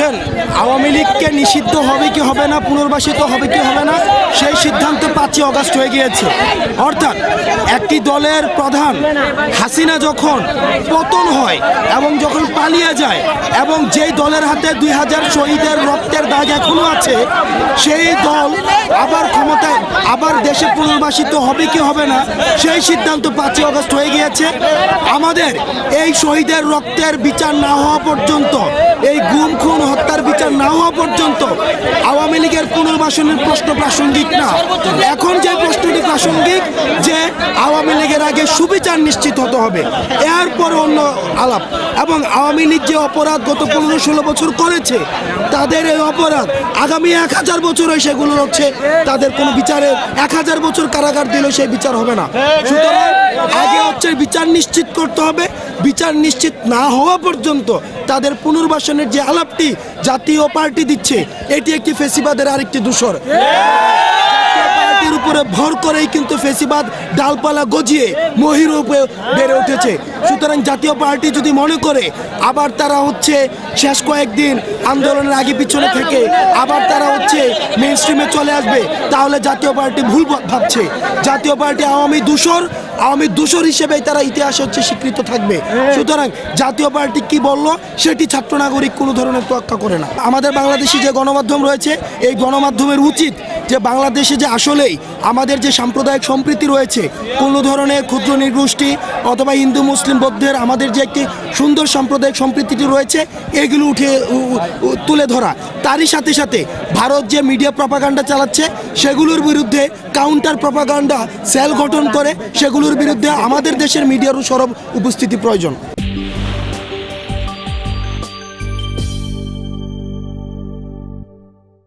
দেখেন, আওয়ামী লীগকে নিষিদ্ধ হবে কি হবে না, পুনর্বাসিত হবে কি হবে না, সেই সিদ্ধান্ত পাঁচই অগাস্ট হয়ে গিয়েছে। অর্থাৎ একটি দলের প্রধান হাসিনা যখন পতন হয় এবং যখন পালিয়ে যায় এবং যেই দলের হাতে দুই হাজার শহীদের রক্তের দাগ এখনও আছে, সেই দল আবার দেশে পুনর্বাসিত হবে কি হবে না, সেই সিদ্ধান্ত পাঁচই অগস্ট হয়ে গিয়েছে। আমাদের এই শহীদের রক্তের বিচার না হওয়া পর্যন্ত, এই গুম, খুন, হত্যার বিচার না হওয়া পর্যন্ত আওয়ামী লীগের পুনর্বাসনের প্রশ্ন প্রাসঙ্গিক না। এখন যে প্রশ্নটি প্রাসঙ্গিক, যে আওয়ামী আগে সুবিচার নিশ্চিত হতে হবে। এরপরে অন্য আলাপ। এবং আওয়ামী লীগ যে অপরাধ গত পনেরো ষোলো বছর করেছে, তাদের এই অপরাধ আগামী এক হাজার বছরে সেগুলো হচ্ছে তাদের কোনো বিচারে এক হাজার বছর কারাগার দিলেও সেই বিচার হবে না। সুতরাং আগে হচ্ছে বিচার নিশ্চিত করতে হবে। বিচার নিশ্চিত না হওয়া পর্যন্ত তাদের পুনর্বাসনের যে আলাপটি জাতীয় পার্টি দিচ্ছে, এটি একটি ফেসিবাদের আরেকটি দূষর উপরে ভর করেই কিন্তু ফেসিবাদ ডালপালা গজিয়ে মহির উপরে বেড়ে উঠেছে। সুতরাং জাতীয় পার্টি যদি মনে করে, আবার তারা হচ্ছে শেষ কয়েকদিন আন্দোলনের আগে পিছনে থেকে, আবার তারা হচ্ছে মেন স্ট্রিমে চলে আসবে, তাহলে জাতীয় পার্টি ভুল ভাবছে। জাতীয় পার্টি আওয়ামী দূষর আওয়ামী দূষর হিসেবে তারা ইতিহাসে হচ্ছে স্বীকৃত থাকবে। সুতরাং জাতীয় পার্টি কি বলল, সেটি ছাত্র নাগরিক কোনো ধরনের তোয়াক্কা করে না। আমাদের বাংলাদেশি যে গণমাধ্যম রয়েছে, এই গণমাধ্যমের উচিত যে বাংলাদেশে যে আসলেই আমাদের যে সাম্প্রদায়িক সম্প্রীতি রয়েছে, কোনো ধরনের ক্ষুদ্র নির্গোষ্ঠী অথবা হিন্দু, মুসলিম বৌদ্ধের আমাদের যে একটি সুন্দর সাম্প্রদায়িক সম্প্রীতিটি রয়েছে, এগুলো উঠে তুলে ধরা। তারই সাথে সাথে ভারত যে মিডিয়া প্রপাগান্ডা চালাচ্ছে, সেগুলোর বিরুদ্ধে কাউন্টার প্রপাগান্ডা সেল গঠন করে, সেগুলোর বিরুদ্ধে আমাদের দেশের মিডিয়ারও সরব উপস্থিতি প্রয়োজন।